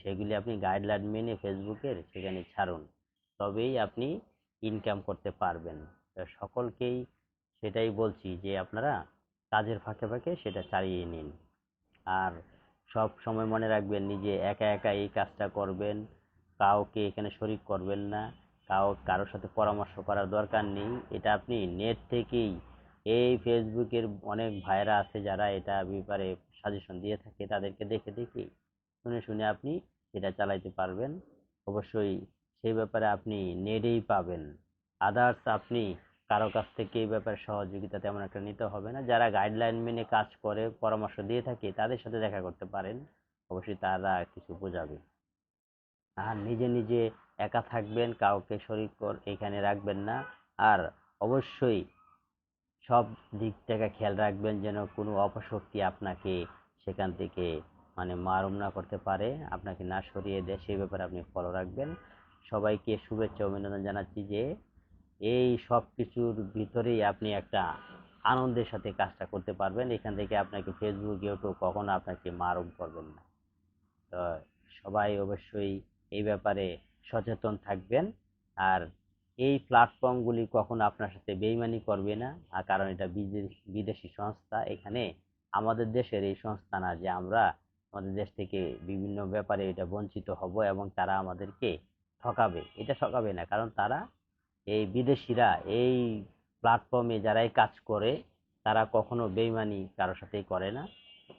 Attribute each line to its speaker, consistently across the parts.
Speaker 1: সেগুলি আপনি গাইডলাইন মেনে ফেসবুকের সেখানে ছাড়ুন। তবেই আপনি ইনকাম করতে পারবেন। সকলকেই সেটাই বলছি যে, আপনারা কাজের ফাঁকে ফাঁকে সেটা চালিয়ে নিন। আর সব সময় মনে রাখবেন, নিজে একা একা এই কাজটা করবেন, কাউকে এখানে শরিক করবেন না, কাউ, কারোর সাথে পরামর্শ করার দরকার নেই। এটা আপনি নেট থেকেই এই ফেসবুকের অনেক ভাইরা আছে যারা এটা ব্যাপারে সাজেশন দিয়ে থাকে, তাদেরকে দেখে দেখে শুনে শুনে আপনি এটা চালাইতে পারবেন। অবশ্যই সেই ব্যাপারে আপনি নেটেই পাবেন। আদার্স আপনি কারও কাছ থেকে এই ব্যাপারে সহযোগিতা তেমন একটা নিতে হবে না। যারা গাইডলাইন মেনে কাজ করে, পরামর্শ দিয়ে থাকে, তাদের সাথে দেখা করতে পারেন। অবশ্যই তারা কিছু বোঝাবে। আর নিজে নিজে একা থাকবেন, কাউকে শরিক কর এখানে রাখবেন না। আর অবশ্যই সব দিক থেকে খেয়াল রাখবেন যেন কোনো অপশক্তি আপনাকে সেখান থেকে মানে মারুম না করতে পারে, আপনাকে না সরিয়ে দেয়, সেই ব্যাপারে আপনি ফলো রাখবেন। সবাইকে শুভেচ্ছা অভিনন্দন জানাচ্ছি যে এই সব কিছুর ভিতরেই আপনি একটা আনন্দের সাথে কাজটা করতে পারবেন। এখান থেকে আপনাকে ফেসবুক ইউটিউব কখনো আপনাকে মারুম করবেন না। তো সবাই অবশ্যই এই ব্যাপারে সচেতন থাকবেন। আর এই প্ল্যাটফর্মগুলি কখনো আপনার সাথে বেইমানি করবে না। আর কারণ এটা বিদেশি সংস্থা। এখানে আমাদের দেশের এই সংস্থা না যে আমরা আমাদের দেশ থেকে বিভিন্ন ব্যাপারে এটা বঞ্চিত হব এবং তারা আমাদেরকে ঠকাবে। এটা ঠকাবে না, কারণ তারা এই বিদেশিরা, এই প্ল্যাটফর্মে যারাই কাজ করে, তারা কখনো বেইমানি কারোর সাথেই করে না।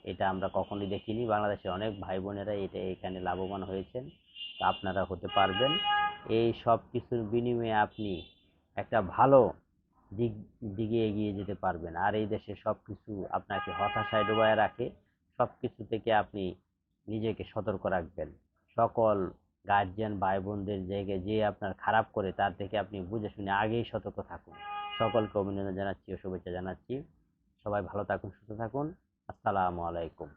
Speaker 1: এটা আমরা কখনোই দেখিনি। বাংলাদেশের অনেক ভাই বোনেরা এটা এখানে লাভবান হয়েছেন। আপনারা হতে পারবেন। এই সব কিছুর বিনিময়ে আপনি একটা ভালো দিক, দিকে এগিয়ে যেতে পারবেন। আর এই দেশে সব কিছু আপনাকে হতাশায় ডোবায় রাখে। সব কিছু থেকে আপনি নিজেকে সতর্ক রাখবেন। সকল গার্জিয়ান ভাই বোনদের জায়গায় যে আপনার খারাপ করে, তার থেকে আপনি বুঝে শুনে আগেই সতর্ক থাকুন। সকলকে অভিনন্দন জানাচ্ছি ও শুভেচ্ছা জানাচ্ছি। সবাই ভালো থাকুন, সুস্থ থাকুন। আসসালামু আলাইকুম।